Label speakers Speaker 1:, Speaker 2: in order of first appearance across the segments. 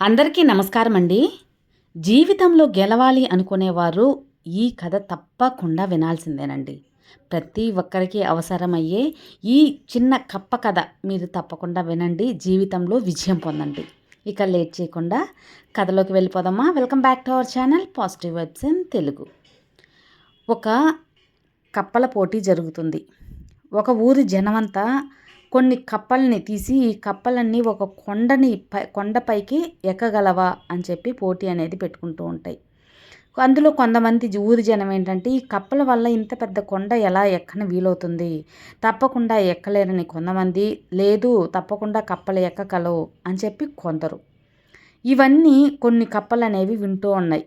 Speaker 1: అందరికీ నమస్కారం అండి జీవితంలో గెలవాలి అనుకునేవారు ఈ కథ తప్పకుండా వినాల్సిందేనండి. ప్రతి ఒక్కరికి అవసరమయ్యే ఈ చిన్న కప్ప కథ మీరు తప్పకుండా వినండి. జీవితంలో విజయం పొందండి. ఇక లేట్ చేయకుండా కథలోకి వెళ్ళిపోదామా? Welcome back to our channel positive vibes in Telugu. ఒక కప్పల పోటీ జరుగుతుంది. ఒక ఊరి జనమంతా కొన్ని కప్పల్ని తీసి ఈ కప్పలన్నీ ఒక కొండని పై కొండపైకి ఎక్కగలవా అని చెప్పి పోటీ అనేది పెట్టుకుంటూ ఉంటాయి. అందులో కొంతమంది ఊరి జనం ఏంటంటే ఈ కప్పల వల్ల ఇంత పెద్ద కొండ ఎలా ఎక్కని వీలవుతుంది? తప్పకుండా ఎక్కలేరని కొంతమంది లేదు తప్పకుండా కప్పలు ఎక్కగలవు అని చెప్పి కొందరు. ఇవన్నీ కొన్ని కప్పలు అనేవి వింటూ ఉన్నాయి.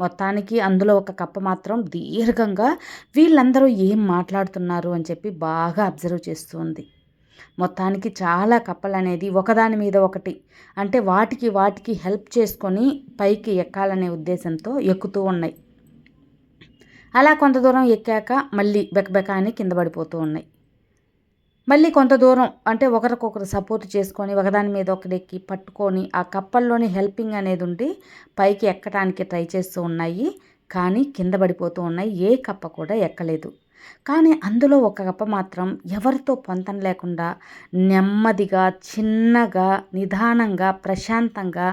Speaker 1: మొత్తానికి అందులో ఒక కప్ప మాత్రం దీర్ఘంగా వీళ్ళందరూ ఏం మాట్లాడుతున్నారు అని చెప్పి బాగా అబ్జర్వ్ చేస్తుంది మొత్తానికి చాలా కప్పలు అనేది ఒకదాని మీద ఒకటి. అంటే వాటికి వాటికి హెల్ప్ చేసుకొని పైకి ఎక్కాలనే ఉద్దేశంతో ఎక్కుతూ ఉన్నాయి. అలా కొంత దూరం ఎక్కాక మళ్ళీ బెకబెక అని కింద పడిపోతూ ఉన్నాయి. మళ్ళీ కొంత దూరం అంటే ఒకరికొకరు సపోర్ట్ చేసుకొని ఒకదాని మీద ఒకటి ఎక్కి పట్టుకొని ఆ కప్పల్లోని హెల్పింగ్ అనేది ఉండి పైకి ఎక్కడానికి ట్రై చేస్తూ ఉన్నాయి. కానీ కింద పడిపోతూ ఉన్నాయి. ఏ కప్ప కూడా ఎక్కలేదు. కానీ అందులో ఒక గప్ప మాత్రం ఎవరితో పొంతం లేకుండా నెమ్మదిగా చిన్నగా నిదానంగా ప్రశాంతంగా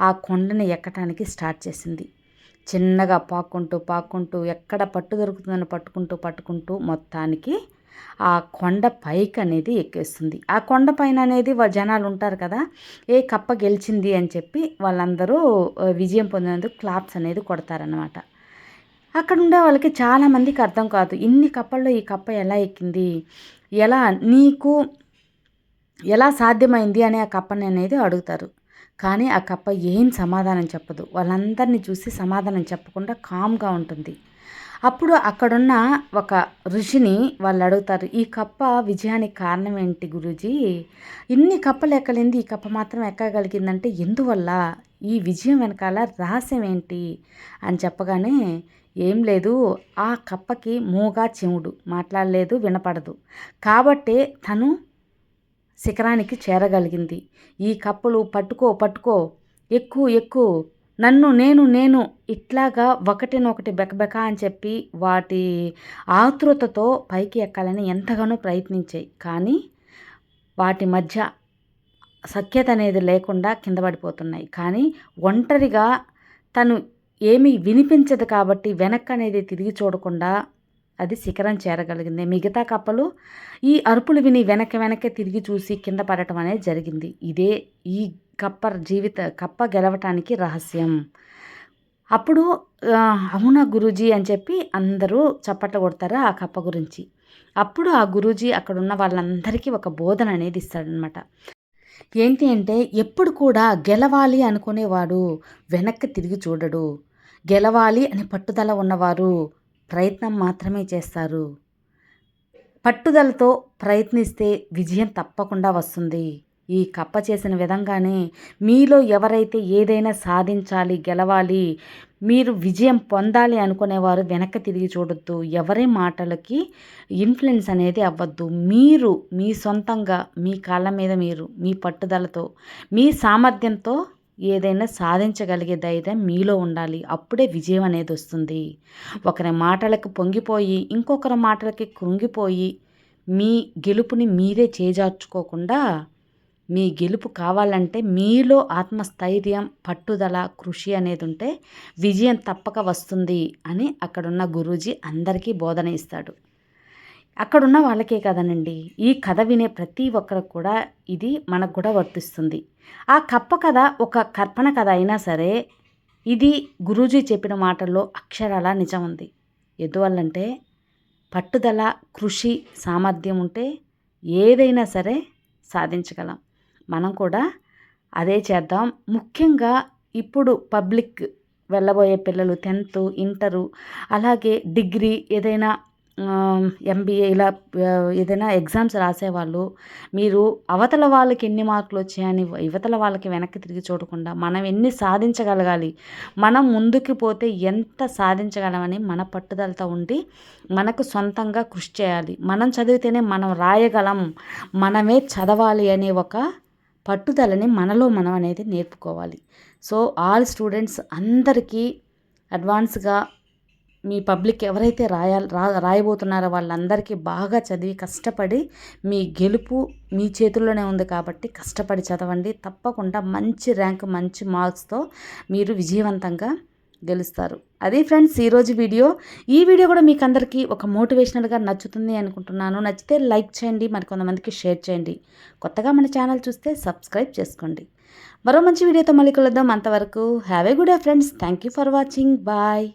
Speaker 1: ఆ కొండని ఎక్కటానికి స్టార్ట్ చేసింది. చిన్నగా పాక్కుంటూ పాక్కుంటూ ఎక్కడ పట్టు దొరుకుతుందని పట్టుకుంటూ పట్టుకుంటూ మొత్తానికి ఆ కొండ పైకి అనేది ఎక్కేస్తుంది. ఆ కొండ పైన అనేది జనాలు ఉంటారు కదా ఏ కప్ప గెలిచింది అని చెప్పి వాళ్ళందరూ విజయం పొందినందుకు క్లాప్స్ అనేది కొడతారనమాట అక్కడ ఉండే వాళ్ళకి చాలామందికి అర్థం కాదు. ఇన్ని కప్పల్లో ఈ కప్ప ఎలా ఎక్కింది? ఎలా నీకు ఎలా సాధ్యమైంది అని ఆ కప్పని అనేది అడుగుతారు. కానీ ఆ కప్ప ఏం సమాధానం చెప్పదు. వాళ్ళందరినీ చూసి సమాధానం చెప్పకుండా కామ్గా ఉంటుంది. అప్పుడు అక్కడున్న ఒక ఋషిని వాళ్ళు అడుగుతారు ఈ కప్ప విజయానికి కారణం ఏంటి గురుజీ? ఇన్ని కప్పలు ఎక్కలింది? ఈ కప్ప మాత్రం ఎక్కగలిగిందంటే ఎందువల్ల? ఈ విజయం వెనకాల రహస్యం ఏంటి? అని చెప్పగానే ఏం లేదు. ఆ కప్పకి మూగా చెవుడు మాట్లాడలేదు వినపడదు. కాబట్టే తను శిఖరానికి చేరగలిగింది. ఈ కప్పలు పట్టుకో పట్టుకో. ఎక్కువ ఎక్కువ నన్ను నేను నేను. ఇట్లాగా ఒకటినొకటి బెకబెక అని చెప్పి వాటి ఆతృతతో పైకి ఎక్కాలని ఎంతగానో ప్రయత్నించాయి. కానీ వాటి మధ్య సఖ్యత అనేది లేకుండా కింద పడిపోతున్నాయి. కానీ ఒంటరిగా తను ఏమీ వినిపించదు కాబట్టి వెనక్కి అనేది తిరిగి చూడకుండా అది శిఖరం చేరగలిగింది. మిగతా కప్పలు ఈ అరుపులు విని వెనక్కి వెనక్కి తిరిగి చూసి కింద పడటం అనేది జరిగింది. ఇదే ఈ కప్ప జీవిత కప్ప గెలవటానికి రహస్యం. అప్పుడు అవునా గురూజీ అని చెప్పి అందరూ చప్పట్లు కొడతారు ఆ కప్ప గురించి. అప్పుడు ఆ గురూజీ అక్కడ ఉన్న వాళ్ళందరికీ ఒక బోధన అనేది ఇస్తాడనమాట ఏంటి అంటే ఎప్పుడు కూడా గెలవాలి అనుకునేవాడు వెనక్కి తిరిగి చూడడు. గెలవాలి అని పట్టుదల ఉన్నవారు ప్రయత్నం మాత్రమే చేస్తారు. పట్టుదలతో ప్రయత్నిస్తే విజయం తప్పకుండా వస్తుంది. ఈ కప్ప చేసిన విధంగానే మీలో ఎవరైతే ఏదైనా సాధించాలి గెలవాలి మీరు విజయం పొందాలి అనుకునేవారు వెనక్కి తిరిగి చూడొద్దు. ఎవరి మాటలకి ఇన్ఫ్లుయెన్స్ అనేది అవ్వద్దు. మీరు మీ సొంతంగా మీ కాళ్ళ మీద మీరు మీ పట్టుదలతో మీ సామర్థ్యంతో ఏదైనా సాధించగలిగే ధైర్యం మీలో ఉండాలి. అప్పుడే విజయం అనేది వస్తుంది. ఒకరి మాటలకు పొంగిపోయి ఇంకొకరి మాటలకి కృంగిపోయి మీ గెలుపుని మీరే చేజార్చుకోకుండా మీ గెలుపు కావాలంటే మీలో ఆత్మస్థైర్యం పట్టుదల కృషి అనేది ఉంటే విజయం తప్పక వస్తుంది అని అక్కడున్న గురూజీ అందరికీ బోధన ఇస్తాడు. అక్కడున్న వాళ్ళకే కదనండి. ఈ కథ వినే ప్రతి ఒక్కరికి కూడా ఇది మనకు కూడా వర్తిస్తుంది. ఆ కప్ప కథ ఒక కల్పన కథ అయినా సరే ఇది గురూజీ చెప్పిన మాటల్లో అక్షరాల నిజం ఉంది. ఎందువల్లంటే పట్టుదల కృషి సామర్థ్యం ఉంటే ఏదైనా సరే సాధించగలం. మనం కూడా అదే చేద్దాం. ముఖ్యంగా ఇప్పుడు పబ్లిక్ వెళ్ళబోయే పిల్లలు టెన్త్ ఇంటరు అలాగే డిగ్రీ ఏదైనా ఎంబీఏ ఇలా ఏదైనా ఎగ్జామ్స్ రాసేవాళ్ళు మీరు అవతల వాళ్ళకి ఎన్ని మార్కులు వచ్చాయని యువతల వాళ్ళకి వెనక్కి తిరిగి చూడకుండా మనం ఎన్ని సాధించగలగాలి మనం ముందుకు పోతే ఎంత సాధించగలమని మన పట్టుదలతో ఉండి మనకు సొంతంగా కృషి చేయాలి. మనం చదివితేనే మనం రాయగలం మనమే చదవాలి అనే ఒక పట్టుదలని మనలో మనం అనేది నేర్పుకోవాలి. సో ఆల్ స్టూడెంట్స్ అందరికీ అడ్వాన్స్గా మీ పబ్లిక్ ఎవరైతే రాయాలి రా రాయబోతున్నారో వాళ్ళందరికీ బాగా చదివి కష్టపడి మీ గెలుపు మీ చేతుల్లోనే ఉంది కాబట్టి కష్టపడి చదవండి. తప్పకుండా మంచి ర్యాంక్ మంచి మార్క్స్తో మీరు విజయవంతంగా గెలుస్తారు. అది ఫ్రెండ్స్ ఈరోజు వీడియో. ఈ వీడియో కూడా మీకు అందరికీ ఒక మోటివేషనల్గా నచ్చుతుంది అనుకుంటున్నాను. నచ్చితే లైక్ చేయండి మరి కొంతమందికి షేర్ చేయండి. కొత్తగా మన ఛానల్ చూస్తే సబ్స్క్రైబ్ చేసుకోండి. మరో మంచి వీడియోతో మళ్ళీ కలుద్దాం. అంతవరకు have a good day friends. Thank you for watching. Bye.